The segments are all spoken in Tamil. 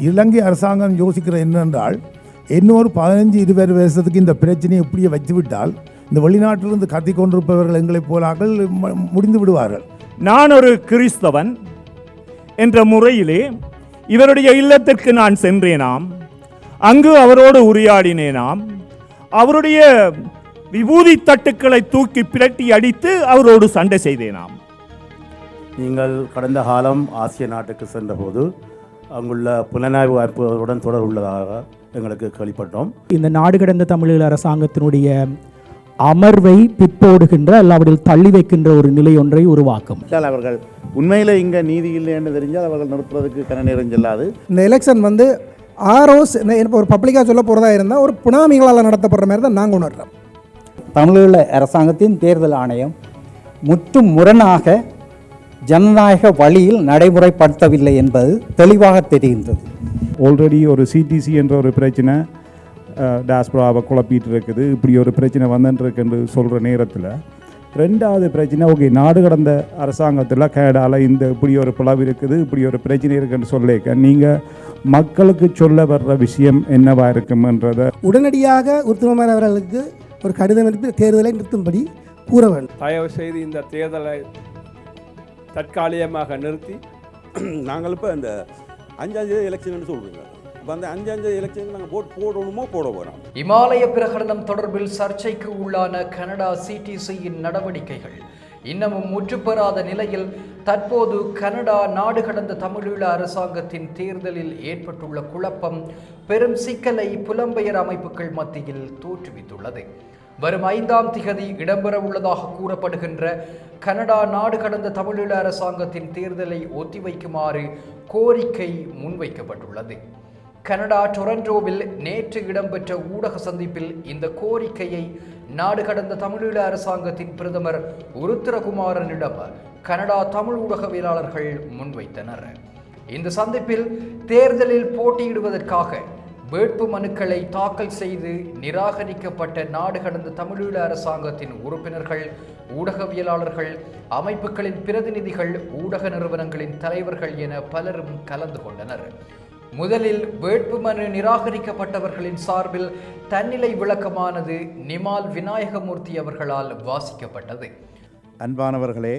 இலங்கை அரசாங்கம் யோசிக்கிற என்னென்றால் இன்னொரு பதினஞ்சு இருபது வருஷத்துக்கு இந்த பிரச்சனையை இப்படியே வச்சுவிட்டால் இந்த வெளிநாட்டிலிருந்து கத்தி கொண்டிருப்பவர்கள் எங்களைப் போலாக்கள் முடிந்து விடுவார்கள். நான் ஒரு கிறிஸ்தவன் என்ற முறையிலே இவருடைய இல்லத்திற்கு நான் சென்றேனாம். அங்கு அவரோடு உரையாடினேனாம். அவருடைய விபூதி தட்டுக்களை தூக்கி பிரட்டி அடித்து அவரோடு சண்டை செய்தேனாம். நீங்கள் கடந்த காலம் ஆசிய நாட்டுக்கு சென்றபோது அங்குள்ள புலனாய்வு அமைப்புகளுடன் தொடர்பு உள்ளதாக எங்களுக்கு கேள்விப்பட்டோம். இந்த நாடு கடந்த தமிழீழ அரசாங்கத்தினுடைய அமர்வை பிற்போடுகின்ற அல்லாவிடில் தள்ளி வைக்கின்ற ஒரு நிலை ஒன்றை உருவாக்கும். அவர்கள் உண்மையில் இங்கே நீதி இல்லை என்று தெரிஞ்சால் அவர்கள் நிறுத்துவதற்கு கன நேரம் செல்லாது. இந்த எலெக்ஷன் வந்து ஆரோஸ் இப்போ ஒரு பப்ளிக்காக சொல்ல போகிறதா இருந்தால் ஒரு புனாமிகளால் நடத்தப்படுற மாதிரி தான் நாங்கள் உணர்றோம். தமிழீழ அரசாங்கத்தின் தேர்தல் ஆணையம் முற்றும் முரணாக ஜனநாயக வழியில் நடைமுறைப்படுத்தவில்லை என்பது தெளிவாக தெரிகின்றது. ஆல்ரெடி ஒரு சிடிசி என்ற ஒரு பிரச்சனை டாஸ்பராவை குழப்பிட்டு இருக்குது. இப்படி ஒரு பிரச்சனை வந்துட்டுருக்குன்னு சொல்கிற நேரத்தில் ரெண்டாவது பிரச்சனை ஓகே நாடு கடந்த அரசாங்கத்தில் கேடால இந்த இப்படி ஒரு பிளவு இருக்குது இப்படி ஒரு பிரச்சனை இருக்குன்னு சொல்லிக்க நீங்கள் மக்களுக்கு சொல்ல வர்ற விஷயம் என்னவா இருக்கும்ன்றதை உடனடியாக அவர்களுக்கு ஒரு கடிதம் எழுப்பி தேர்தலை நிறுத்தும்படி கூற வேண்டும். தயவு செய்து இந்த தேர்தலை தற்காலிகமாக நிறுத்தி நாங்கள் இப்போ இந்த அஞ்சாந்தேதி எலெக்ஷன் சொல்கிறீங்க இப்போ அந்த அஞ்சாந்தேதி எலெக்ஷன் நாங்கள் போட் போடணுமோ போட போகிறோம் இமாலய பிரகடனம் தொடர்பில் சர்ச்சைக்கு உள்ளான கனடா சிடிசியின் நடவடிக்கைகள். இன்னமும் முற்றுப்பெறாத நிலையில் தற்போது கனடா நாடு கடந்த தமிழீழ அரசாங்கத்தின் தேர்தலில் ஏற்பட்டுள்ள குழப்பம் பெரும் சிக்கலை புலம்பெயர் அமைப்புகள் மத்தியில் தோற்றுவித்துள்ளது. வரும் ஐந்தாம் திகதி இடம்பெறவுள்ளதாக கூறப்படுகின்ற கனடா நாடு கடந்த தமிழீழ அரசாங்கத்தின் தேர்தலை ஒத்திவைக்குமாறு கோரிக்கை முன்வைக்கப்பட்டுள்ளது. கனடா டொரண்டோவில் நேற்று இடம்பெற்ற ஊடக சந்திப்பில் இந்த கோரிக்கையை நாடு கடந்த தமிழீழ அரசாங்கத்தின் பிரதமர் உருத்திரகுமாரனிடம் கனடா தமிழ் ஊடகவியலாளர்கள் முன்வைத்தனர். இந்த சந்திப்பில் தேர்தலில் போட்டியிடுவதற்காக வேட்பு மனுக்களை தாக்கல் செய்து நிராகரிக்கப்பட்ட நாடு கடந்த தமிழீழ அரசாங்கத்தின் உறுப்பினர்கள் ஊடகவியலாளர்கள் அமைப்புகளின் பிரதிநிதிகள் ஊடக நிறுவனங்களின் தலைவர்கள் என பலரும் கலந்து கொண்டனர். முதலில் வேட்புமனு நிராகரிக்கப்பட்டவர்களின் சார்பில் தன்னிலை விளக்கமானது நிமால் விநாயகமூர்த்தி அவர்களால் வாசிக்கப்பட்டது. அன்பானவர்களே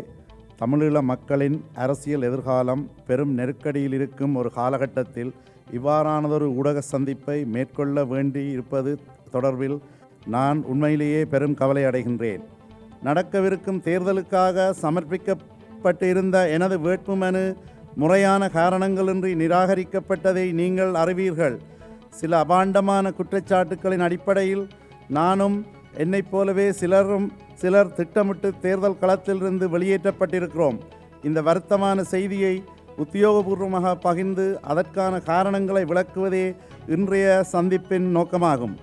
தமிழீழ மக்களின் அரசியல் எதிர்காலம் பெரும் நெருக்கடியில் இருக்கும் ஒரு காலகட்டத்தில் இவ்வாறானதொரு ஊடக சந்திப்பை மேற்கொள்ள வேண்டி இருப்பது தொடர்பில் நான் உண்மையிலேயே பெரும் கவலை அடைகின்றேன். நடக்கவிருக்கும் தேர்தலுக்காக சமர்ப்பிக்கப்பட்டிருந்த எனது வேட்புமனு முறையான காரணங்களின்றி நிராகரிக்கப்பட்டதை நீங்கள் அறிவீர்கள். சில அபாண்டமான குற்றச்சாட்டுக்களின் அடிப்படையில் நானும் என்னைப் போலவே சிலரும் சிலர் திட்டமிட்டு தேர்தல் களத்திலிருந்து வெளியேற்றப்பட்டிருக்கிறோம். இந்த வருத்தமான செய்தியை உத்தியோகபூர்வமாக பகிர்ந்து அதற்கான காரணங்களை விளக்குவதே இன்றைய சந்திப்பின் நோக்கமாகும்.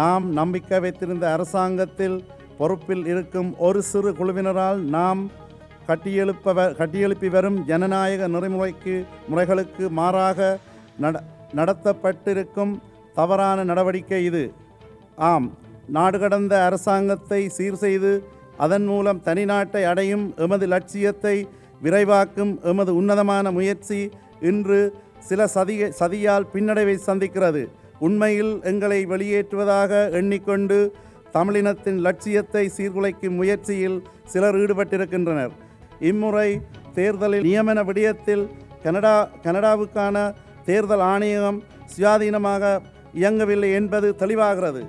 நாம் நம்பிக்கை வைத்திருந்த அரசாங்கத்தில் பொறுப்பில் இருக்கும் ஒரு சிறு குழுவினரால் நாம் கட்டியெழுப்ப கட்டியெழுப்பி வரும் ஜனநாயக நெறிமுறைக்கு முறைகளுக்கு மாறாக நட நடத்தப்பட்டிருக்கும் தவறான நடவடிக்கை இது. ஆம் நாடு கடந்த அரசாங்கத்தை சீர் செய்து அதன் மூலம் தனிநாட்டை அடையும் எமது லட்சியத்தை விரைவாக்கும் எமது உன்னதமான முயற்சி இன்று சில சதிய சதியால் பின்னடைவை சந்திக்கிறது. உண்மையில் எங்களை வெளியேற்றுவதாக எண்ணிக்கொண்டு தமிழினத்தின் லட்சியத்தை சீர்குலைக்கும் முயற்சியில் சிலர் ஈடுபட்டிருக்கின்றனர். இம்முறை தேர்தலில் நியமன விடயத்தில் கனடா கனடாவுக்கான தேர்தல் ஆணையகம் சுயாதீனமாக இயங்கவில்லை என்பது தெளிவாகிறது.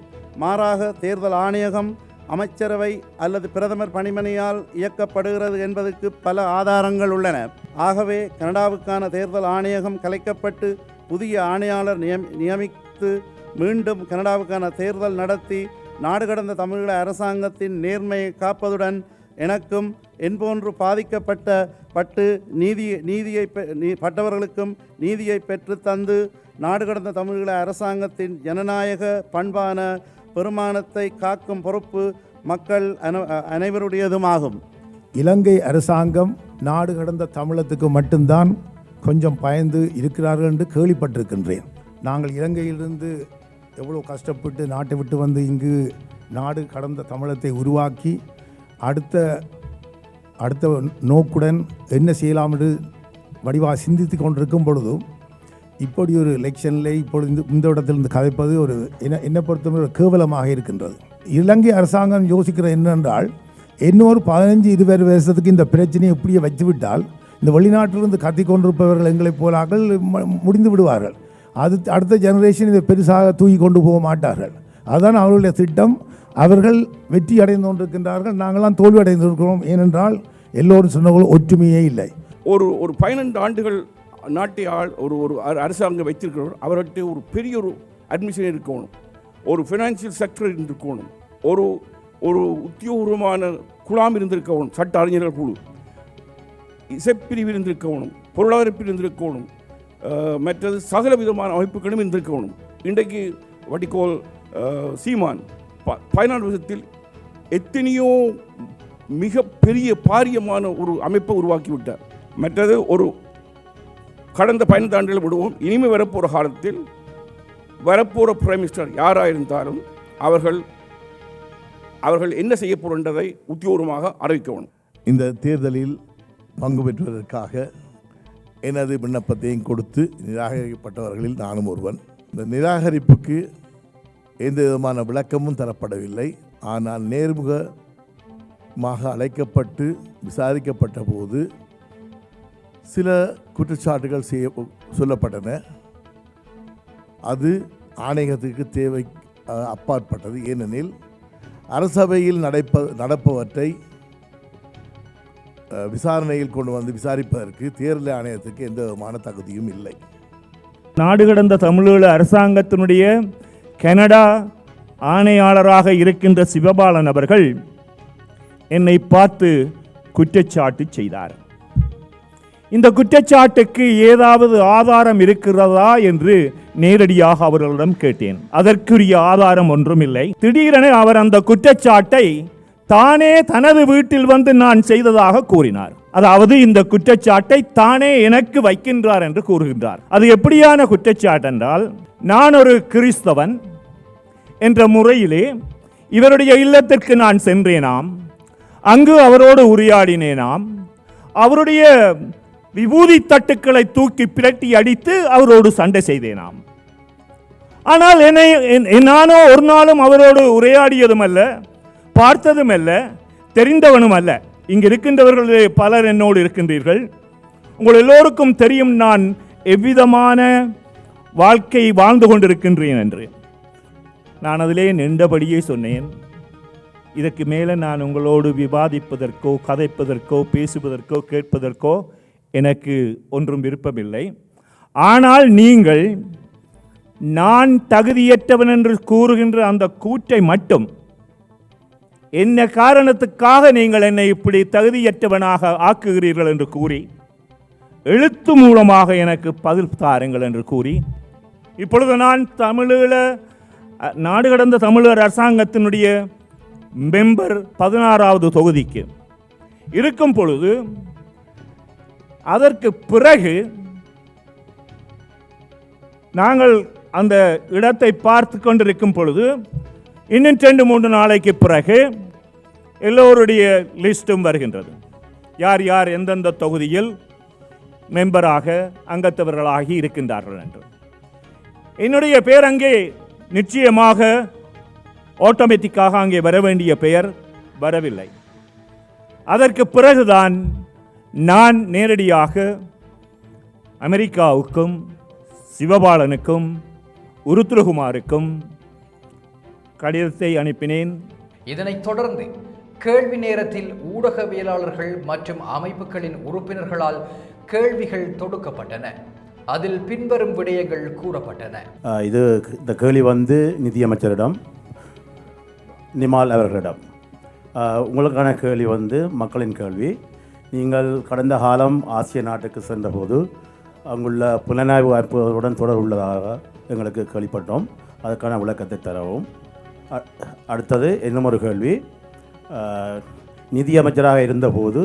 மாறாக தேர்தல் ஆணையகம் அமைச்சரவை அல்லது பிரதமர் பணிமனையால் இயக்கப்படுகிறது என்பதற்கு பல ஆதாரங்கள் உள்ளன. ஆகவே கனடாவுக்கான தேர்தல் ஆணையகம் கலைக்கப்பட்டு புதிய ஆணையாளர் நியம் நியமித்து மீண்டும் கனடாவுக்கான தேர்தல் நடத்தி நாடு கடந்த தமிழீழ அரசாங்கத்தின் நேர்மையை காப்பதுடன் எனக்கும் என்போன்று பாதிக்கப்பட்ட பட்டு நீதி நீதியை பெ- பட்டவர்களுக்கும் நீதியை பெற்று தந்து நாடு கடந்த தமிழீழ அரசாங்கத்தின் ஜனநாயக பண்பான பெருமானத்தை காக்கும் பொறுப்பு மக்கள் அன அனைவருடையதுமாகும். இலங்கை அரசாங்கம் நாடு கடந்த தமிழத்துக்கு மட்டும்தான் கொஞ்சம் பயந்து இருக்கிறார்கள் என்று கேள்விப்பட்டிருக்கின்றேன். நாங்கள் இலங்கையிலிருந்து எவ்வளோ கஷ்டப்பட்டு நாட்டை விட்டு வந்து இங்கு நாடு கடந்த தமிழத்தை உருவாக்கி அடுத்த அடுத்த நோக்குடன் என்ன செய்யலாம் என்று வடிவாக சிந்தித்து கொண்டிருக்கும் பொழுதும் இப்படி ஒரு எலெக்ஷனில் இப்பொழுது இந்த இந்த இடத்திலிருந்து கதைப்பது ஒரு என்ன என்னை பொறுத்தவரை ஒரு கேவலமாக இருக்கின்றது. இலங்கை அரசாங்கம் யோசிக்கிற என்னென்றால் இன்னொரு பதினஞ்சு இருபது வருஷத்துக்கு இந்த பிரச்சனையை இப்படியே வச்சுவிட்டால் இந்த வெளிநாட்டிலிருந்து கத்தி கொண்டிருப்பவர்கள் எங்களைப் போலாக்கள் முடிந்து விடுவார்கள். அது அடுத்த ஜெனரேஷன் இதை பெருசாக தூக்கி கொண்டு போக மாட்டார்கள். அதுதான் அவர்களுடைய திட்டம். அவர்கள் வெற்றி அடைந்து கொண்டிருக்கின்றார்கள். நாங்களாம் தோல்வி அடைந்திருக்கிறோம். ஏனென்றால் எல்லோரும் சொன்னவர்கள் ஒற்றுமையே இல்லை. ஒரு ஒரு பதினெண்டு ஆண்டுகள் நாட்டை ஆள் ஒரு ஒரு அர- அரசாங்கம் வைத்திருக்கிறவர் அவர்கிட்ட ஒரு பெரிய ஒரு அட்மிஷன் இருக்கணும் ஒரு ஃபினான்சியல் செக்டர் இருந்திருக்கணும். ஒரு ஒரு உத்தியோகபூர்வமான குழாம் இருந்திருக்கணும் சட்ட அறிஞர்கள் குழு. இசைப்பிரிவு இருந்திருக்கணும் பொருளாதார பிரிவு இருந்திருக்கணும் மற்றது சகல விதமான அமைப்புகளும் இருந்திருக்கணும். இன்றைக்கு வடிகோல் சீமான் ப பதினாலு வருஷத்தில் எத்தனையோ மிக பெரிய பாரியமான ஒரு அமைப்பை உருவாக்கி விட்டார் மற்றது ஒரு கடந்த பதினைந்து ஆண்டுகள் விடுவோம். இனிமே வரப்போகிற காலத்தில் வரப்போகிற பிரைம் மினிஸ்டர் யாராக இருந்தாலும் அவர்கள் அவர்கள் என்ன செய்ய போகின்றதை உத்தியோகமாக அறிவிக்கணும். இந்த தேர்தலில் பங்கு பெற்றுவதற்காக எனது விண்ணப்பத்தையும் கொடுத்து நிராகரிக்கப்பட்டவர்களில் நானும் ஒருவன். இந்த நிராகரிப்புக்கு எந்த விதமான விளக்கமும் தரப்படவில்லை. ஆனால் நேர்முகமாக அழைக்கப்பட்டு விசாரிக்கப்பட்ட போது சில குற்றச்சாட்டுகள் செய்ய சொல்லப்பட்டன. அது ஆணையத்துக்கு தேவை அப்பாற்பட்டது. ஏனெனில் அரசவையில் நடைப்ப நடப்பவற்றை விசாரணையில் கொண்டு வந்து விசாரிப்பதற்கு தேர்தல் ஆணையத்துக்கு எந்த விதமான தகுதியும் இல்லை. நாடு கடந்த தமிழீழ அரசாங்கத்தினுடைய கனடா ஆணையாளராக இருக்கின்ற சிவபாலன் அவர்கள் என்னை பார்த்து குற்றச்சாட்டு செய்தார். இந்த குற்றச்சாட்டுக்கு ஏதாவது ஆதாரம் இருக்கிறதா என்று நேரடியாக அவர்களிடம் கேட்டேன். அதற்குரிய ஆதாரம் ஒன்றும் இல்லை திடீரென அவர் அந்த குற்றச்சாட்டை தானே தனது வீட்டில் வந்து நான் செய்ததாக கூறினார். அதாவது இந்த குற்றச்சாட்டை தானே எனக்கு வைக்கின்றார் என்று கூறுகின்றார். அது எப்படியான குற்றச்சாட்டு என்றால் நான் ஒரு கிறிஸ்தவன் என்ற முறையிலே இவருடைய இல்லத்திற்கு நான் சென்றேனாம். அங்கு அவரோடு உரையாடினேனாம். அவருடைய விபூதி தட்டுக்களை தூக்கி பிரட்டி அடித்து அவரோடு சண்டை செய்தேனாம். ஆனால் என்னை என்- நானோ ஒரு நாளும் அவரோடு உரையாடியதும் அல்ல பார்த்ததும் அல்ல தெரிந்தவனும் அல்ல. இங்கு இருக்கின்றவர்களே பலர் என்னோடு இருக்கின்றீர்கள். உங்கள் எல்லோருக்கும் தெரியும் நான் எவ்விதமான வாழ்க்கை வாழ்ந்து கொண்டிருக்கின்றேன் என்று. நான் அதிலே நின்றபடியே சொன்னேன். இதற்கு மேலே நான் உங்களோடு விவாதிப்பதற்கோ கதைப்பதற்கோ பேசுவதற்கோ கேட்பதற்கோ எனக்கு ஒன்றும் விருப்பமில்லை. ஆனால் நீங்கள் நான் தகுதியற்றவன் என்று கூறுகின்ற அந்த கூற்றை மட்டும் என்ன காரணத்துக்காக நீங்கள் என்னை இப்படி தகுதியற்றவனாக ஆக்குகிறீர்கள் என்று கூறி எழுத்து மூலமாக எனக்கு பதில் தாருங்கள் என்று கூறி இப்பொழுது நான் தமிழீழ நாடு கடந்த தமிழர் அரசாங்கத்தினுடைய மெம்பர் பதினாறாவது தொகுதிக்கு இருக்கும் பொழுது அதற்கு பிறகு நாங்கள் அந்த இடத்தை பார்த்து கொண்டிருக்கும் பொழுது இன்னும் ரெண்டு மூன்று நாளைக்கு பிறகு எல்லோருடைய லிஸ்ட்டும் வருகின்றது. யார் யார் எந்தெந்த தொகுதியில் மெம்பராக அங்கத்தவர்களாகி இருக்கின்றார்கள் என்று. என்னுடைய பெயர் அங்கே நிச்சயமாக ஆட்டோமேட்டிக்காக அங்கே வர வேண்டிய பெயர் வரவில்லை. அதற்கு பிறகுதான் நான் நேரடியாக அமெரிக்காவுக்கும் சிவபாலனுக்கும் உருத்ரகுமாருக்கும் கடிதத்தை அனுப்பினேன். இதனைத் தொடர்ந்து கேள்வி நேரத்தில் ஊடகவியலாளர்கள் மற்றும் அமைப்புகளின் உறுப்பினர்களால் கேள்விகள் தொடுக்கப்பட்டன. அதில் பின்வரும் விடயங்கள் கூறப்பட்டன. இது இந்த கேள்வி வந்து நிதியமைச்சரிடம் நிமால் அவர்களிடம். உங்களுக்கான கேள்வி வந்து மக்களின் கேள்வி. நீங்கள் கடந்த காலம் ஆசிய நாட்டுக்கு சென்றபோது அங்குள்ள புலனாய்வு அமைப்புகளுடன் தொடர்பு உள்ளதாக எங்களுக்கு கேள்விப்பட்டோம். அதற்கான விளக்கத்தை தரவும். அடுத்தது இன்னும் ஒரு கேள்வி நிதியமைச்சராக இருந்தபோது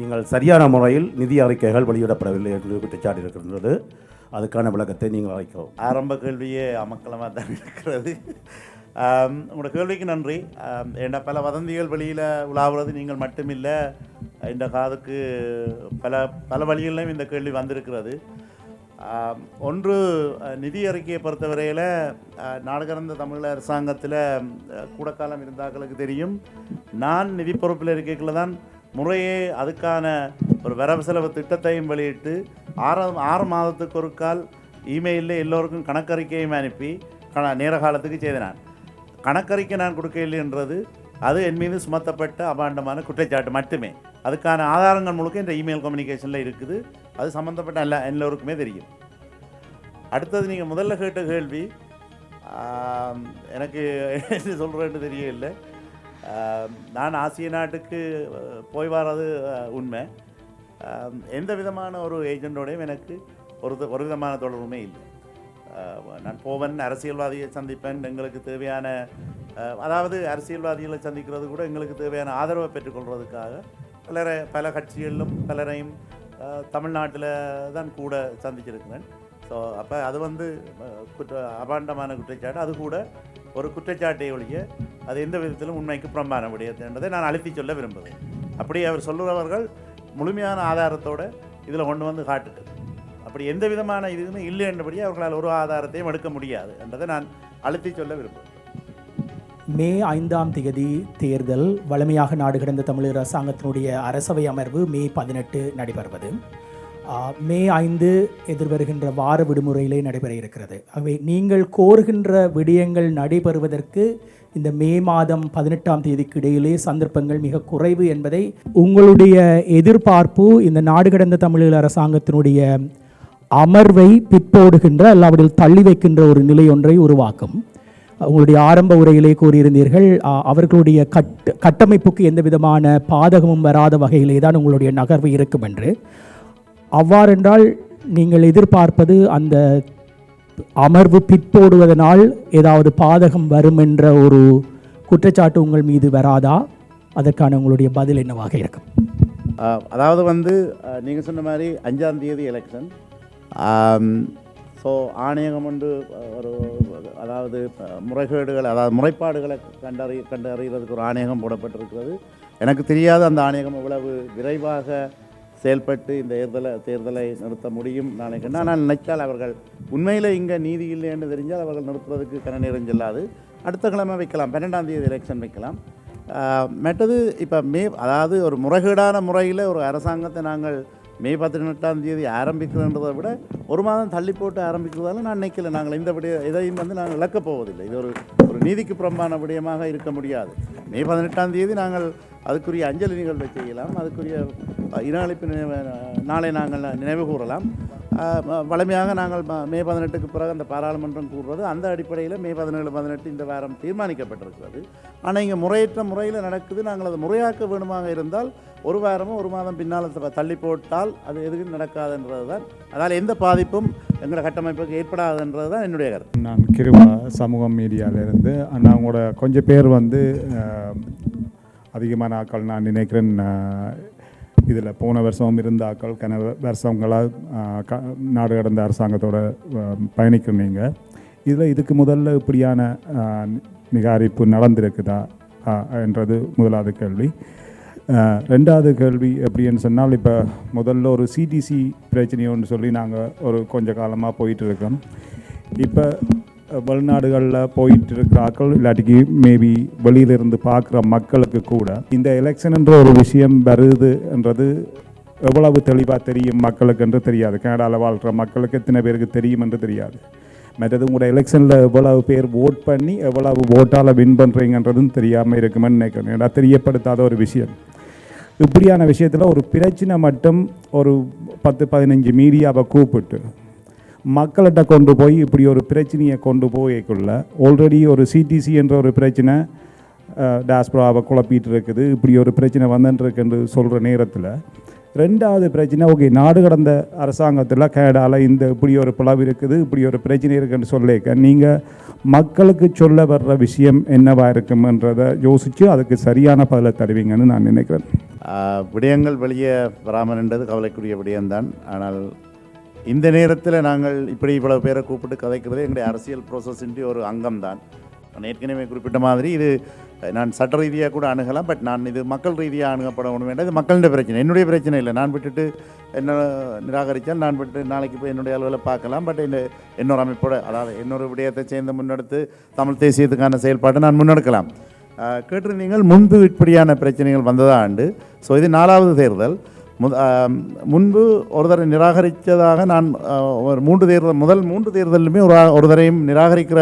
நீங்கள் சரியான முறையில் நிதி அறிக்கைகள் வெளியிடப்படவில்லை என்று குற்றச்சாட்டு இருக்கின்றது அதுக்கான விளக்கத்தை நீங்கள் அளிக்கவும். ஆரம்ப கேள்வியே அமக்கலமாக தான் இருக்கிறது. உங்களோட கேள்விக்கு நன்றி. என்ன பல வதந்திகள் வெளியில் உலாவுறது நீங்கள் மட்டுமில்லை இந்த காதுக்கு பல பல வழிகளிலும் இந்த கேள்வி வந்திருக்கிறது. ஒன்று நிதி அறிக்கையை பொறுத்தவரையில் அஹ், தமிழ் அரசாங்கத்தில் கூட காலம் இருந்தாக்களுக்கு தெரியும். நான் நிதி பொறுப்பில் இருக்கைக்குள்ள தான் முறையே அதுக்கான ஒரு வரவு செலவு திட்டத்தையும் வெளியிட்டு ஆறு ஆறு மாதத்துக்கு ஒரு கால் இமெயிலில் எல்லோருக்கும் கணக்கறிக்கையும் அனுப்பி கண நேர காலத்துக்கு செய்தேன் கணக்கறிக்கை நான் கொடுக்கவில்லைன்றது அது என் மீது சுமத்தப்பட்ட அபாண்டமான குற்றச்சாட்டு மட்டுமே. அதுக்கான ஆதாரங்கள் முழுக்க இந்த இமெயில் கம்யூனிகேஷனில் இருக்குது. அது சம்மந்தப்பட்ட எல்லா எல்லோருக்குமே தெரியும். அடுத்தது நீங்கள் முதல்ல கேட்ட கேள்வி எனக்கு என்ன சொல்கிறேன்னு தெரியல நான் ஆசிய நாட்டுக்கு போய் வர்றது உண்மை. எந்த விதமான ஒரு ஏஜெண்டோடையும் எனக்கு ஒரு ஒரு விதமான தொடர்புமே இல்லை. நான் போவன் அரசியல்வாதியை சந்திப்பேன் எங்களுக்கு தேவையான அதாவது அரசியல்வாதிகளை சந்திக்கிறது கூட எங்களுக்கு தேவையான ஆதரவை பெற்றுக்கொள்வதற்காக பலரை பல கட்சிகளிலும் பலரையும் தமிழ்நாட்டில் தான் கூட சந்திச்சிருக்கிறேன். ஸோ அப்போ அது வந்து குற்ற அபாண்டமான குற்றச்சாட்டு. அது கூட ஒரு குற்றச்சாட்டை ஒழிய அது எந்த விதத்திலும் உண்மைக்கு புறம்பான விடயத்தை என்பதை நான் அழுத்தி சொல்ல விரும்புகிறேன். அப்படி அவர் சொல்லுறவர்கள் முழுமையான ஆதாரத்தோடு இதில் கொண்டு வந்து காட்டுது. அப்படி எந்த விதமான இதுவுமே இல்லை என்றபடி அவர்களால் ஒரு ஆதாரத்தையும் எடுக்க முடியாது என்றதை நான் அழுத்தி சொல்ல விரும்புகிறேன். மே ஐந்தாம் தேதி தேர்தல் வலிமையாக நாடு கடந்த தமிழக அரசாங்கத்தினுடைய அரசவை அமர்வு மே பதினெட்டு நடைபெறுவது. மே ஐந்து எதிர்வருகின்ற வார விடுமுறையிலே நடைபெற இருக்கிறது. ஆகவே நீங்கள் கோருகின்ற விடயங்கள் நடைபெறுவதற்கு இந்த மே மாதம் பதினெட்டாம் தேதிக்கு இடையிலே சந்தர்ப்பங்கள் மிக குறைவு என்பதை உங்களுடைய எதிர்பார்ப்பு இந்த நாடு கடந்த அரசாங்கத்தினுடைய அமர்வை பிற்போடுகின்ற அல்லாவிடில் தள்ளி வைக்கின்ற ஒரு நிலை ஒன்றை உருவாக்கும். உங்களுடைய ஆரம்ப உரையிலே கூறியிருந்தீர்கள் அவர்களுடைய கட் கட்டமைப்புக்கு எந்த விதமான பாதகமும் வராத வகையிலே தான் உங்களுடைய நகர்வு இருக்கும் என்று. அவ்வாறென்றால் நீங்கள் எதிர்பார்ப்பது அந்த அமர்வு பிற்போடுவதனால் ஏதாவது பாதகம் வரும் என்ற ஒரு குற்றச்சாட்டு உங்கள் மீது வராதா? அதற்கான உங்களுடைய பதில் என்னவாக இருக்கும்? அதாவது வந்து நீங்கள் சொன்ன மாதிரி அஞ்சாம் தேதி எலெக்ஷன் ஸோ ஆணையகம் வந்து ஒரு அதாவது முறைகேடுகள் அதாவது முறைப்பாடுகளை கண்டறி கண்டறிகிறதுக்கு ஒரு ஆணையகம் போடப்பட்டிருக்கிறது. எனக்கு தெரியாத அந்த ஆணையகம் இவ்வளவு விரைவாக செயல்பட்டு இந்த தேர்தலை தேர்தலை நிறுத்த முடியும். நாளைக்கு நான் நினைத்தால் அவர்கள் உண்மையில் இங்கே நீதி இல்லைன்னு தெரிஞ்சால் அவர்கள் நிறுத்துறதுக்கு கன நேரம் செல்லாது. அடுத்த கிழமை வைக்கலாம் பன்னெண்டாம் தேதி எலெக்ஷன் வைக்கலாம். மற்றது இப்போ மே அதாவது ஒரு முறைகேடான முறையில் ஒரு அரசாங்கத்தை நாங்கள் மே பதினெட்டாம் தேதி ஆரம்பிக்கிறன்றதை விட ஒரு மாதம் தள்ளி போட்டு ஆரம்பிக்கிறதால நான் நினைக்கல. நாங்கள் இந்த விட இதையும் வந்து நாங்கள் இழக்கப் போவதில்லை. இது ஒரு ஒரு நீதிக்கு புறம்பான விடயமாக இருக்க முடியாது. மே பதினெட்டாம் தேதி நாங்கள் அதுக்குரிய அஞ்சலி நிகழ்வை செய்யலாம். அதுக்குரிய இன அழைப்பு நினைவு நாளை நாங்கள் நினைவு கூறலாம். ஆஹ், வழமையாக நாங்கள் மே பதினெட்டுக்கு பிறகு அந்த பாராளுமன்றம் கூறுவது அந்த அடிப்படையில் மே பதினேழு பதினெட்டு இந்த வாரம் தீர்மானிக்கப்பட்டிருக்கிறது. ஆனால் இங்கே முறையற்ற முறையில் நடக்குது. நாங்கள் அதை முறையாக்க வேணுமாக இருந்தால் ஒரு வாரமும் ஒரு மாதம் பின்னால் த- தள்ளி போட்டால் அது எதுவும் நடக்காதுன்றது தான் அதால் எந்த பாதிப்பும் எங்களோட கட்டமைப்புக்கு ஏற்படாதுன்றது தான் என்னுடைய கருத்து. நான் கிருபா சமூகம் மீடியாவிலேருந்து நான் உங்களோட கொஞ்சம் பேர் வந்து அதிகமான ஆட்கள் நான் நினைக்கிறேன் இதில் போன வருஷம் இருந்த ஆட்கள் கன வருஷங்களாக க நாடு கடந்த அரசாங்கத்தோட பயணிக்கும் பயணிக்கிறீங்க இதில் இதுக்கு முதல்ல இப்படியான நிகாரிப்பு நடந்திருக்குதா என்றது முதலாவது கேள்வி. ரெண்டாவது கேள்வி எப்படின்னு சொன்னால் இப்போ முதல்ல ஒரு சிடிசி பிரச்சனையோன்னு சொல்லி நாங்கள் ஒரு கொஞ்ச காலமாக போயிட்டு இருக்கோம். இப்போ வெளிநாடுகளில் போயிட்டு இருக்கிறார்கள் இல்லாட்டிக்கு மேபி வெளியிலிருந்து பார்க்குற மக்களுக்கு கூட இந்த எலெக்ஷன்ன்ற ஒரு விஷயம் வருது என்றது எவ்வளவு தெளிவாக தெரியும் மக்களுக்கு என்று தெரியாது. கனடாவில் வாழ்கிற மக்களுக்கு எத்தனை பேருக்கு தெரியும் என்று தெரியாது. மற்றது உங்களோட எலெக்ஷனில் எவ்வளவு பேர் ஓட் பண்ணி எவ்வளவு ஓட்டால் வின் பண்ணுறீங்கன்றதும் தெரியாமல் இருக்குமென்னு நினைக்கிறேன். ஏன்னா தெரியப்படுத்தாத ஒரு விஷயம். இப்படியான விஷயத்தில் ஒரு பிரச்சனை மட்டும் ஒரு பத்து பதினஞ்சு மீடியாவை கூப்பிட்டு மக்கள்கிட்ட கொண்டு போய் இப்படி ஒரு பிரச்சனையை கொண்டு போய்க்குள்ள ஆல்ரெடி ஒரு சிடிசி என்ற ஒரு பிரச்சனை டாஸ்பராவை குழப்பிட்டு இருக்குது. இப்படி ஒரு பிரச்சனை வந்துட்டுருக்குன்னு சொல்கிற நேரத்தில் ரெண்டாவது பிரச்சனை ஓகே நாடு கடந்த அரசாங்கத்தில் கேடால் இந்த இப்படி ஒரு பிளவு இருக்குது இப்படி ஒரு பிரச்சனை இருக்குன்னு சொல்லிக்க நீங்கள் மக்களுக்கு சொல்ல வர்ற விஷயம் என்னவா இருக்கும்ன்றதை யோசித்து அதுக்கு சரியான பதிலை தருவீங்கன்னு நான் நினைக்கிறேன். விடயங்கள் வெளியே வராமல் என்றது கவலைக்குரிய விடயம்தான். ஆனால் இந்த நேரத்தில் நாங்கள் இப்படி இவ்வளவு பேரை கூப்பிட்டு கதைக்கிறது எங்களுடைய அரசியல் ப்ரோசஸின்றி ஒரு அங்கம்தான். நான் ஏற்கனவே குறிப்பிட்ட மாதிரி இது நான் சட்ட ரீதியாக கூட அணுகலாம் பட் நான் இது மக்கள் ரீதியாக அணுகப்பட ஒன்று வேண்டாம். இது மக்களுடைய பிரச்சனை. என்னுடைய பிரச்சனை இல்லை. நான் விட்டுட்டு என்ன நிராகரித்தால் நான் விட்டு நாளைக்கு போய் என்னுடைய அளவில் பார்க்கலாம். பட் இந்த இன்னொரு அமைப்போட அதாவது இன்னொரு விடயத்தை சேர்ந்து முன்னெடுத்து தமிழ் தேசியத்துக்கான செயல்பாட்டை நான் முன்னெடுக்கலாம். கேட்டிருந்தீங்கள் முன்பு இப்படியான பிரச்சனைகள் வந்ததா ஆண்டு. ஸோ இது நாலாவது தேர்தல். முன்பு ஒரு தடவை நிராகரித்ததாக நான் ஒரு மூன்று தேர்தல் முதல் மூன்று தேர்தலுமே ஒரு ஒருதரையும் ஒரு நிராகரிக்கிற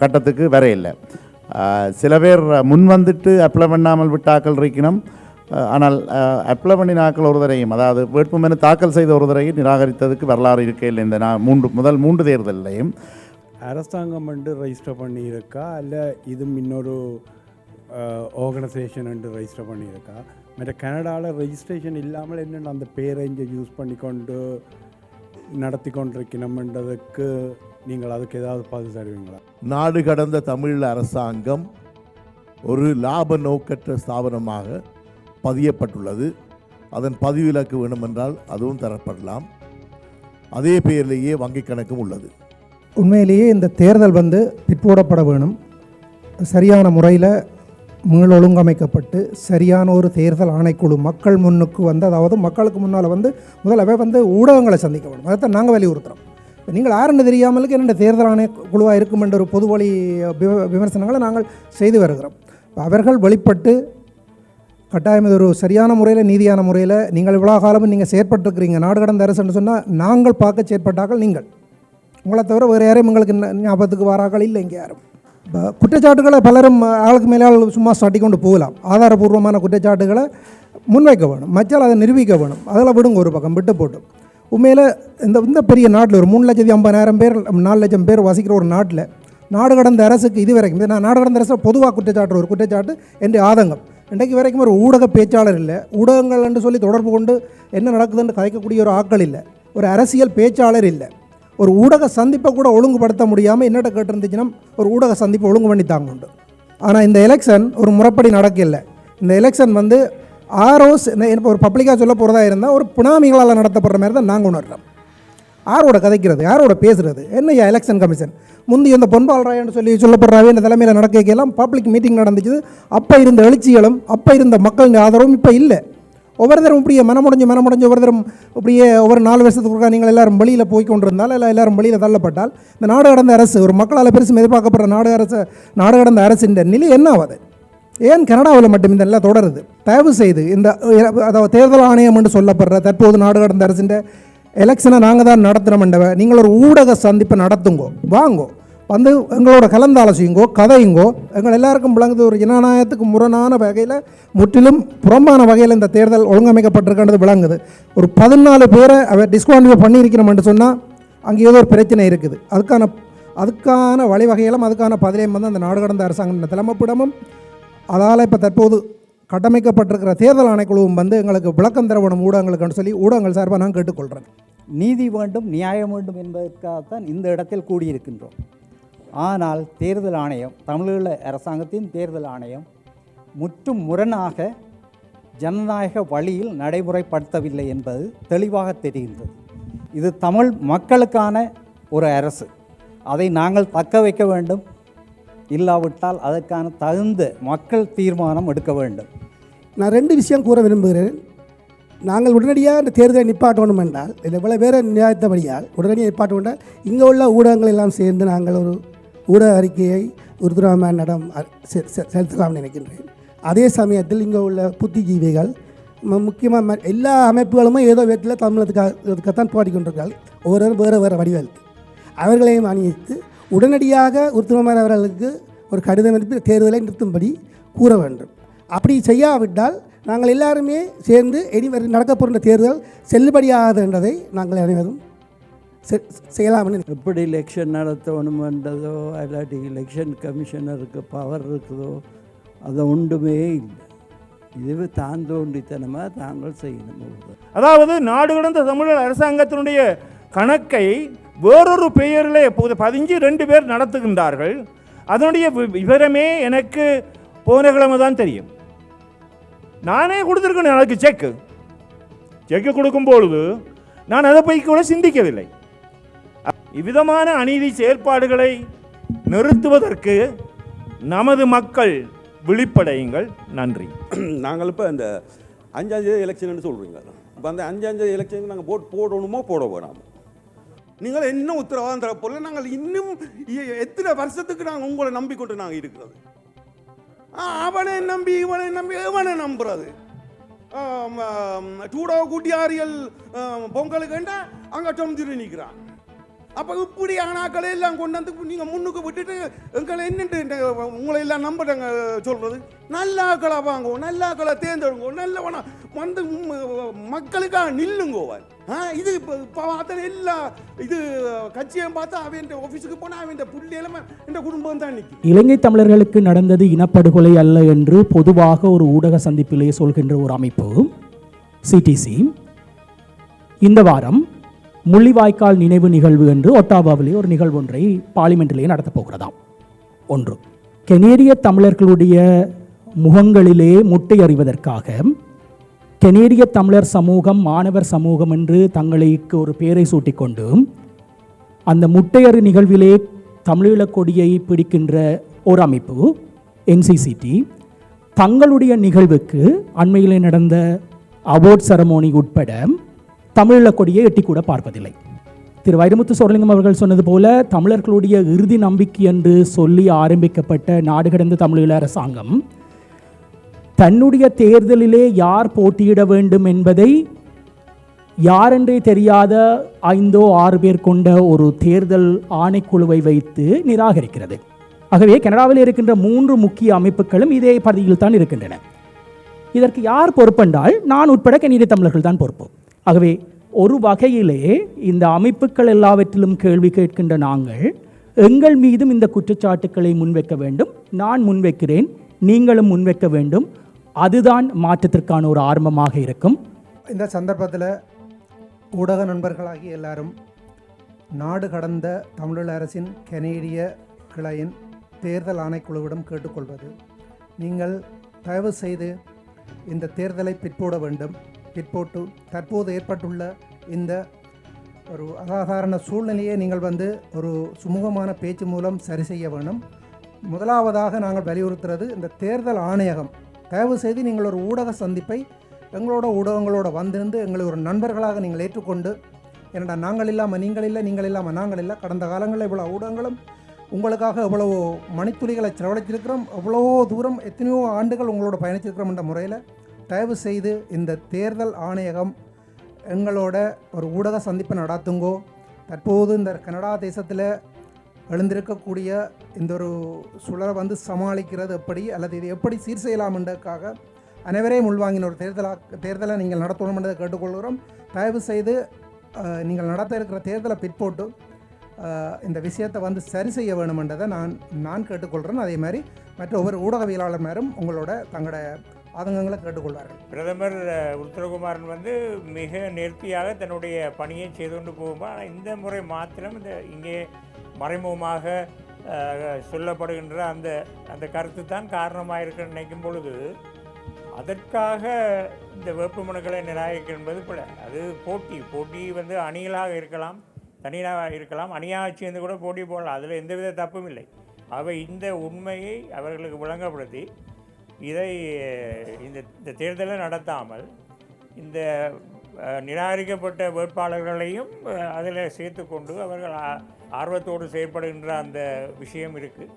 கட்டத்துக்கு வரையில்லை. இல்லை சில பேர் முன் வந்துட்டு அப்ளை பண்ணாமல் விட்டாக்கள் இருக்கணும் ஆனால் அப்ளை பண்ணின ஆக்கள் ஒரு அதாவது வேட்புமனு தாக்கல் செய்த ஒருதரையும் நிராகரித்ததுக்கு வரலாறு இருக்கையில் இந்த நான் மூன்று முதல் மூன்று தேர்தலையும் அரசாங்கம் வந்து ரெஜிஸ்டர் பண்ணியிருக்கா? இல்லை இதுவும் இன்னொரு ஆர்கனைசேஷன் ரெஜிஸ்டர் பண்ணியிருக்கா? மற்ற கனடாவில் ரெஜிஸ்ட்ரேஷன் இல்லாமல் என்னென்ன அந்த பேரை இங்கே யூஸ் பண்ணிக்கொண்டு நடத்தி கொண்டிருக்கணும்ன்றதுக்கு நீங்கள் அதுக்கு ஏதாவது பதில் தருவீங்களா நாடு கடந்த தமிழ் அரசாங்கம் ஒரு லாப நோக்கற்ற ஸ்தாபனமாக பதியப்பட்டுள்ளது அதன் பதிவிலக்கு வேண்டுமென்றால் அதுவும் தரப்படலாம் அதே பெயரிலேயே வங்கிக் கணக்கும் உள்ளது உண்மையிலேயே இந்த தேர்தல் வந்து பிற்போடப்பட வேணும் சரியான முறையில் மீள் ஒழுங்கமைக்கப்பட்டு சரியான ஒரு தேர்தல் ஆணைக்குழு மக்கள் முன்னுக்கு வந்து அதாவது மக்களுக்கு முன்னால் வந்து முதலவே வந்து ஊடகங்களை சந்திக்க வேண்டும். அதைத்தான் நாங்கள் வலியுறுத்துகிறோம் இப்போ நீங்கள் யாருன்னு தெரியாமலுக்கு என்னென்ன தேர்தல் ஆணைக்குழுவாக இருக்கும் என்ற ஒரு பொது வழி விமர்சனங்களை நாங்கள் செய்து வருகிறோம். அவர்கள் வெளிப்பட்டு கட்டாயம் இது ஒரு சரியான முறையில் நீதியான முறையில் நீங்கள் இவ்வளோ காலமும் நீங்கள் செயற்பட்டுருக்கிறீங்க. நாடு கடந்த அரசுன்னு சொன்னால் நாங்கள் பார்க்க செயற்பட்டார்கள் நீங்கள். உங்களை தவிர வேறு யாரையும் உங்களுக்கு ஞாபகத்துக்கு வாராக்கள் இல்லை இங்கே யாரும். இப்போ குற்றச்சாட்டுகளை பலரும் ஆளுக்கு மேலே ஆள் சும்மா சாட்டி போகலாம். ஆதாரபூர்வமான குற்றச்சாட்டுகளை முன்வைக்க வேணும். மச்சால் அதை நிரூபிக்க வேணும். அதெல்லாம் விடுங்க ஒரு பக்கம் விட்டு போட்டு. உண்மையில் இந்த இந்த பெரிய நாட்டில் ஒரு மூணு லட்சத்தி ஐம்பதாயிரம் பேர் நாலு லட்சம் பேர் வசிக்கிற ஒரு நாட்டில் நாடு கடந்த அரசுக்கு இது வரைக்கும் நான் நாடு கடந்த அரசு பொதுவாக குற்றச்சாட்டு ஒரு குற்றச்சாட்டு என்ற ஆதங்கம். இன்றைக்கு வரைக்கும் ஒரு ஊடக பேச்சாளர் இல்லை. ஊடகங்கள் என்று சொல்லி தொடர்பு கொண்டு என்ன நடக்குதுன்னு கதைக்கக்கூடிய ஒரு ஆட்கள் இல்லை. ஒரு அரசியல் பேச்சாளர் இல்லை. ஒரு ஊடக சந்திப்பை கூட ஒழுங்குபடுத்த முடியாமல் என்னட்ட கேட்டிருந்துச்சுன்னா ஒரு ஊடக சந்திப்பை ஒழுங்கு பண்ணி தாங்க உண்டு. ஆனால் இந்த எலெக்ஷன் ஒரு முறைப்படி நடக்கலை. இந்த எலெக்ஷன் வந்து ஆரோஸ் இப்போ ஒரு பப்ளிக்காக சொல்ல போகிறதா இருந்தால் ஒரு புனாமிகளால் நடத்தப்படுற மாதிரி தான் நாங்கள் உணர்றோம். யாரோட கதைக்கிறது யாரோட பேசுகிறது என்னையா எலெக்ஷன் கமிஷன் முந்தி இந்த பொன்பால் ராயன்னு சொல்லி சொல்லப்படுறாவே இந்த தலைமையில் நடக்கலாம் பப்ளிக் மீட்டிங் நடந்துச்சு. அப்போ இருந்த எழுச்சிகளும் அப்போ இருந்த மக்களின் ஆதரவும் இப்போ இல்லை. ஒவ்வொருத்தரும் இப்படியே மனமுடைஞ்சு மனமுடைஞ்சு ஒவ்வொருத்தரும் இப்படியே ஒவ்வொரு நாலு வருஷத்துக்கு ஒருக்கா நீங்கள் எல்லாரும் வெளியில் போய் கொண்டிருந்தால் இல்லை எல்லாரும் வெளியில் தள்ளப்பட்டால் இந்த நாடு கடந்த அரசு ஒரு மக்களால் பெருசும் எதிர்பார்க்கப்படுற நாடு அரசு நாடு கடந்த அரசின் நிலை என்ன ஆகுது ஏன் கனடாவில் மட்டும் இந்த எல்லாம் தொடருது? தயவு செய்து இந்த அதாவது தேர்தல் ஆணையம் என்று சொல்லப்படுற தற்போது நாடு கடந்த அரசின் எலெக்ஷனை நாங்கள் தான் நடத்துகிறோம்ன்றவ நீங்கள் ஒரு ஊடக சந்திப்பை நடத்துங்கோ வாங்கோ. வந்து எங்களோட கலந்தாலோசியுங்கோ கதையுங்கோ எங்கள் எல்லாருக்கும் விளங்குது ஒரு ஜனநாயகத்துக்கு முரணான வகையில் முற்றிலும் புறம்பான வகையில் இந்த தேர்தல் ஒழுங்கமைக்கப்பட்டிருக்கின்றது விளங்குது. ஒரு பதினாலு பேரை அவர் டிஸ்குவாலிஃபை பண்ணியிருக்கிறோம்னு சொன்னால் அங்கே ஏதோ ஒரு பிரச்சனை இருக்குது. அதுக்கான அதுக்கான வழிவகைகளும் அதுக்கான பதிலையும் வந்து அந்த நாடு கடந்த அரசாங்கம் தலைமைப்பிடமும் அதால் இப்போ தற்போது கட்டமைக்கப்பட்டிருக்கிற தேர்தல் ஆணைக்குழுவும் வந்து எங்களுக்கு விளக்கம் தரவணும் ஊடகங்களுக்குன்னு சொல்லி ஊடகங்கள் சார்பாக நான் கேட்டுக்கொள்கிறேன் நீதி வேண்டும் நியாயம் வேண்டும் என்பதற்காகத்தான் இந்த இடத்தில் கூடியிருக்கின்றோம். ஆனால் தேர்தல் ஆணையம் தமிழீழ அரசாங்கத்தின் தேர்தல் ஆணையம் முற்றும் முரணாக ஜனநாயக வழியில் நடைமுறைப்படுத்தவில்லை என்பது தெளிவாக தெரிகின்றது. இது தமிழ் மக்களுக்கான ஒரு அரசு. அதை நாங்கள் தக்க வைக்க வேண்டும். இல்லாவிட்டால் அதற்கான தகுந்த மக்கள் தீர்மானம் எடுக்க வேண்டும். நான் ரெண்டு விஷயம் கூற விரும்புகிறேன். நாங்கள் உடனடியாக இந்த தேர்தலை நிப்பாட்டணும் என்றால் இல்லை இவ்வளோ பேரை நியாயத்தபடியால் உடனடியாக நிப்பாட்ட இங்கே உள்ள ஊடகங்கள் எல்லாம் சேர்ந்து நாங்கள் ஒரு ஊடக அறிக்கையை உருதுராமனிடம் செலுத்தலாம் நினைக்கின்றேன். அதே சமயத்தில் இங்கே உள்ள புத்திஜீவிகள் முக்கியமாக எல்லா அமைப்புகளுமே ஏதோ விதத்தில் தமிழத்துக்காகத்தான் பாடிக்கொண்டிருக்கிறார்கள் ஒவ்வொரு வேறு வேறு வடிவல். அவர்களையும் அணிவித்து உடனடியாக உருத்துவமார் அவர்களுக்கு ஒரு கடிதம் அனுப்பி தேர்தலை நிறுத்தும்படி கூற வேண்டும். அப்படி செய்யாவிட்டால் நாங்கள் எல்லாருமே சேர்ந்து இனி வரும் நடக்கப் போகின்ற தேர்தல் செல்லுபடியாகாது என்றதை நாங்கள் அனைவரும் செய்யலாம்னு எப்படி எலெக்ஷன் நடத்தணுமென்றதோ இல்லாட்டி எலெக்ஷன் கமிஷனருக்கு பவர் இருக்குதோ அது ஒன்றுமே இல்லை. இதுவே தான் தோண்டித்தனமாக தாங்கள் செய்யணும் அதாவது நாடு கடந்த தமிழர் அரசாங்கத்தினுடைய கணக்கை வேறொரு பெயரில் இப்போது பதிஞ்சு ரெண்டு பேர் நடத்துகின்றார்கள். அதனுடைய வி- விவரமே எனக்கு போன கிழமை தான் தெரியும். நானே கொடுத்துருக்கேன் எனக்கு செக்கு செக்கு கொடுக்கும் பொழுது நான் அதை போய் கூட சிந்திக்கவில்லை. இவ்விதமான அநீதி செயற்பாடுகளை நிறுத்துவதற்கு நமது மக்கள் விழிப்படையுங்கள். நன்றி. நாங்கள் இப்போ இந்த அஞ்சாந்தேதி எலெக்ஷன் சொல்கிறீங்க இப்போ அந்த அஞ்சாந்தேதி எலெக்ஷனுக்கு நாங்கள் போட் போடணுமோ போட வேணாமோ? நீங்கள் என்ன உத்தரவாதம் தர போல நாங்கள் இன்னும் எத்தனை வருஷத்துக்கு நாங்கள் உங்களை நம்பிக்கொண்டு நாங்கள் இருக்கிறது? அவனை நம்பி இவனை நம்பி இவனை நம்புறது. டூடோ கூட்டியாரியல் பொங்கலுக்கு அங்கே டொம்திரு நிற்கிறான் அப்போ இப்படி ஆனாக்களை எல்லாம் கொண்டு வந்து நீங்கள் முன்னுக்கு விட்டுட்டு எங்களை என்னென்று உங்களை எல்லாம் நம்புறாங்க சொல்கிறது நல்ல ஆக்களை வாங்குவோம் நல்ல ஆக்களை தேர்ந்தெடுங்கோ நல்லவனா வந்து மக்களுக்காக நில்லுங்கோவன் ஆ இது இப்போ இப்போ பார்த்தா எல்லா இது கட்சியை பார்த்தா அவன் ஆஃபீஸுக்கு போனால் அவன் புள்ளி எல்லாமே இந்த குடும்பம் தான் நிற்கும் இலங்கை தமிழர்களுக்கு நடந்தது இனப்படுகொலை அல்ல என்று பொதுவாக ஒரு ஊடக சந்திப்பிலே சொல்கின்ற ஒரு அமைப்பு சிடிசி இந்த வாரம் முள்ளிவாய்க்கால் நினைவு நிகழ்வு என்று ஒட்டாவாவிலே ஒரு நிகழ்வு ஒன்றை பார்லிமெண்டிலே நடத்தப் போகிறதாம். ஒன்று கெனேடிய தமிழர்களுடைய முகங்களிலே முட்டை அறிவதற்காக கெனேடிய தமிழர் சமூகம் மாணவர் சமூகம் என்று தங்களுக்கு ஒரு பெயரை சூட்டிக்கொண்டு அந்த முட்டையறு நிகழ்விலே தமிழீழ கொடியை பிடிக்கின்ற ஒரு அமைப்பு என்சிசிடி தங்களுடைய நிகழ்வுக்கு அண்மையிலே நடந்த அவார்ட் செரமோனி உட்பட தமிழீழக் கொடியை எட்டி கூட பார்ப்பதில்லை. திரு வைரமுத்து சோழலிங்கம் அவர்கள் சொன்னது போல தமிழர்களுடைய இறுதி நம்பிக்கை என்று சொல்லி ஆரம்பிக்கப்பட்ட நாடு கடந்த தமிழீழ அரசாங்கம் தன்னுடைய தேர்தலிலே யார் போட்டியிட வேண்டும் என்பதை யாரென்றே தெரியாத ஐந்தோ ஆறு பேர் கொண்ட ஒரு தேர்தல் ஆணைக்குழுவை வைத்து நிராகரிக்கிறது. ஆகவே கனடாவில் இருக்கின்ற மூன்று முக்கிய அமைப்புகளும் இதே பதவியில் தான் இருக்கின்றன. இதற்கு யார் பொறுப்பென்றால் நான் உட்பட கணித தமிழர்கள் தான் பொறுப்பு. ஆகவே ஒரு வகையிலே இந்த அமைப்புகள் எல்லாவற்றிலும் கேள்வி கேட்கின்ற நாங்கள் எங்கள் மீதும் இந்த குற்றச்சாட்டுக்களை முன்வைக்க வேண்டும். நான் முன்வைக்கிறேன் நீங்களும் முன்வைக்க வேண்டும். அதுதான் மாற்றத்திற்கான ஒரு ஆரம்பமாக இருக்கும். இந்த சந்தர்ப்பத்தில் ஊடக நண்பர்களாகிய எல்லாரும் நாடு கடந்த தமிழீழ அரசின் கனேடிய கிளையின் தேர்தல் ஆணைக்குழுவிடம் கேட்டுக்கொள்வது நீங்கள் தயவு செய்து இந்த தேர்தலை பிற்போட வேண்டும். பிற்போட்டு தற்போது ஏற்பட்டுள்ள இந்த ஒரு அசாதாரண சூழ்நிலையை நீங்கள் வந்து ஒரு சுமூகமான பேச்சு மூலம் சரி செய்ய வேண்டும். முதலாவதாக நாங்கள் வலியுறுத்துறது இந்த தேர்தல் ஆணையகம். தயவு செய்து நீங்கள் ஒரு ஊடக சந்திப்பை எங்களோட ஊடகங்களோட வந்திருந்து எங்களை ஒரு நண்பர்களாக நீங்கள் ஏற்றுக்கொண்டு ஏன்னா நாங்கள் இல்லாமல் நீங்கள் இல்லை நீங்கள் இல்லாமல் நாங்கள் இல்லை கடந்த காலங்களில் இவ்வளோ ஊடகங்களும் உங்களுக்காக எவ்வளவோ மணித்துளிகளை செலவழிச்சிருக்கிறோம் எவ்வளோ தூரம் எத்தனையோ ஆண்டுகள் உங்களோட பயணிச்சிருக்கிறோம் என்ற முறையில் தயவு செய்து இந்த தேர்தல் ஆணையகம் எங்களோட ஒரு ஊடக சந்திப்பை நடாத்துங்கோ. தற்போது இந்த கனடா தேசத்தில் எழுந்திருக்கக்கூடிய இந்த ஒரு சுழலை வந்து சமாளிக்கிறது எப்படி அல்லது இது எப்படி சீர் செய்யலாம்ன்றதுக்காக அனைவரையும் உள்வாங்கின ஒரு தேர்தலாக தேர்தலை நீங்கள் நடத்தணும் என்றதை கேட்டுக்கொள்கிறோம். தயவு செய்து நீங்கள் நடத்த இருக்கிற தேர்தலை பிற்போட்டு இந்த விஷயத்தை வந்து சரி செய்ய வேணுமென்றதை நான் நான் கேட்டுக்கொள்கிறேன் அதே மாதிரி மற்ற ஒவ்வொரு ஊடகவியலாளர் மேலும் உங்களோட தங்களோட ஆதங்கங்களை கேட்டுக்கொள்வார்கள். பிரதமர் உத்தரகுமாரன் வந்து மிக நேர்த்தியாக தன்னுடைய பணியை செய்து கொண்டு போகும்போது ஆனால் இந்த முறை மாத்திரம் இந்த இங்கே மறைமுகமாக சொல்லப்படுகின்ற அந்த அந்த கருத்து தான் காரணமாக இருக்குன்னு நினைக்கும் பொழுது அதற்காக இந்த வேட்புமனுக்களை நிராகரிக்க என்பது பிழை அது போட்டி போட்டி வந்து அணிகளாக இருக்கலாம் தனியாக இருக்கலாம் அணியாக சேர்ந்து கூட போட்டி போடலாம் அதில் எந்தவித தப்பும் இல்லை. அவை இந்த உண்மையை அவர்களுக்கு விளங்கப்படுத்தி இதை இந்த இந்த தேர்தலை நடத்தாமல் இந்த நிராகரிக்கப்பட்ட வேட்பாளர்களையும் அதில் சேர்த்து கொண்டு அவர்கள் ஆர்வத்தோடு செயல்படுகின்ற அந்த விஷயம் இருக்குது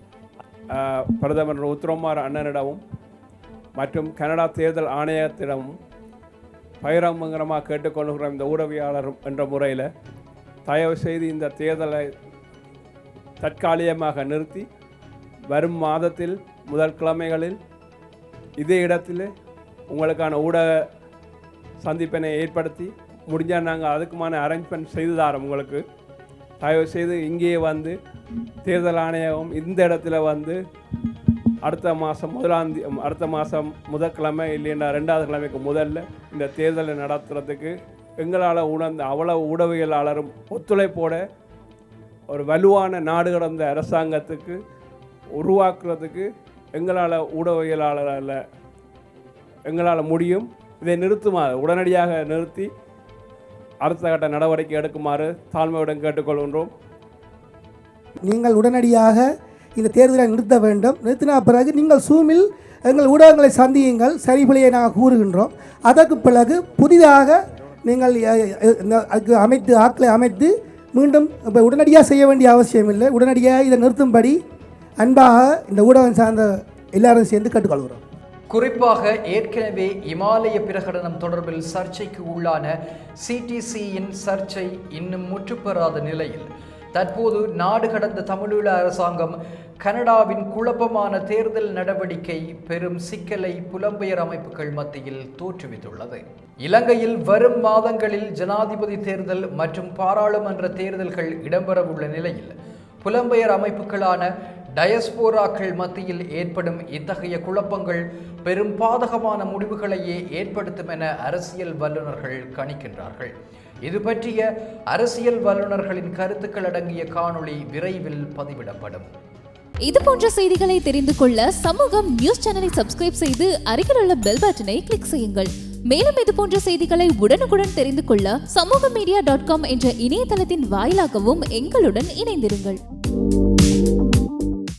பிரதமர் உத்தரகுமார் அண்ணனிடமும் மற்றும் கனடா தேர்தல் ஆணையத்திடமும் பகிரங்கமாக கேட்டுக்கொள்கிற இந்த ஊடகவியாளர் என்ற முறையில். தயவு செய்து இந்த தேர்தலை தற்காலிகமாக நிறுத்தி வரும் மாதத்தில் முதல் கிழமைகளில் இதே இடத்தில் உங்களுக்கான ஊடக சந்திப்பினை ஏற்படுத்தி முடிஞ்சால் நாங்கள் அதுக்குமான அரேஞ்ச்மெண்ட் செய்து தரோம் உங்களுக்கு. தயவு செய்து இங்கேயே வந்து தேர்தல் ஆணையகம் இந்த இடத்துல வந்து அடுத்த மாதம் முதலாம் அடுத்த மாதம் முதல் கிழமை இல்லைன்னா ரெண்டாவது கிழமைக்கு முதல்ல இந்த தேர்தலை நடத்துறதுக்கு எங்களால் உணர்ந்த அவ்வளவு ஊடகவியலாளரும் ஒத்துழைப்போட ஒரு வலுவான நாடு கடந்த அரசாங்கத்துக்கு உருவாக்குறதுக்கு எங்களால் ஊடகவியலாளரால் எங்களால் முடியும். இதை நிறுத்துமாறு உடனடியாக நிறுத்தி அடுத்த கட்ட நடவடிக்கை எடுக்குமாறு தாழ்மையுடன் கேட்டுக்கொள்கின்றோம். நீங்கள் உடனடியாக இந்த தேர்தலை நிறுத்த வேண்டும். நிறுத்தின பிறகு நீங்கள் சூமில் எங்கள் ஊடகங்களை சந்தியுங்கள். சரிபிழையை நாங்கள் கூறுகின்றோம். அதற்கு பிறகு புதிதாக நீங்கள் இந்த- அதுக்கு அமைத்து ஆட்களை அமைத்து மீண்டும் இப்போ உடனடியாக செய்ய வேண்டிய அவசியம் இல்லை உடனடியாக இதை நிறுத்தும்படி அன்பாக இந்த ஊடகம் சார்ந்த எல்லாரும் சேர்ந்து கேட்டுக்கொள்கிறோம். குறிப்பாக ஏற்கனவே இமாலய பிரகடனம் தொடர்பில் சர்ச்சைக்கு உள்ளான சிடிசியின் சர்ச்சை இன்னும் முற்றுப்பெறாத நிலையில் தற்போது நாடு கடந்த தமிழீழ அரசாங்கம் கனடாவின் குழப்பமான தேர்தல் நடவடிக்கை பெரும் சிக்கலை புலம்பெயர் அமைப்புகள் மத்தியில் தோற்றுவித்துள்ளது. இலங்கையில் வரும் மாதங்களில் ஜனாதிபதி தேர்தல் மற்றும் பாராளுமன்ற தேர்தல்கள் இடம்பெறவுள்ள நிலையில் புலம்பெயர் அமைப்புகளான டயஸ்போராக்கள் மத்தியில் ஏற்படும் இத்தகைய குழப்பங்கள் பெரும் பாதகமான முடிவுகளையே ஏற்படுத்தும் என அரசியல் வல்லுநர்கள் கணிக்கின்றார்கள். இது பற்றிய அரசியல் வல்லுநர்களின் கருத்துக்கள் அடங்கிய காணொளி விரைவில் பதிவிடப்படும். இது போன்ற செய்திகளை தெரிந்து கொள்ள சமூகம் நியூஸ் சேனலை சப்ஸ்கிரைப் செய்து அருகில் உள்ள பெல் பட்டனை கிளிக் செய்யுங்கள். மேலும் இது போன்ற செய்திகளை உடனுக்குடன் தெரிந்து கொள்ள சமூக மீடியா டாட் காம் என்ற இணையதளத்தின் வாயிலாகவும் எங்களுடன் இணைந்திருங்கள்.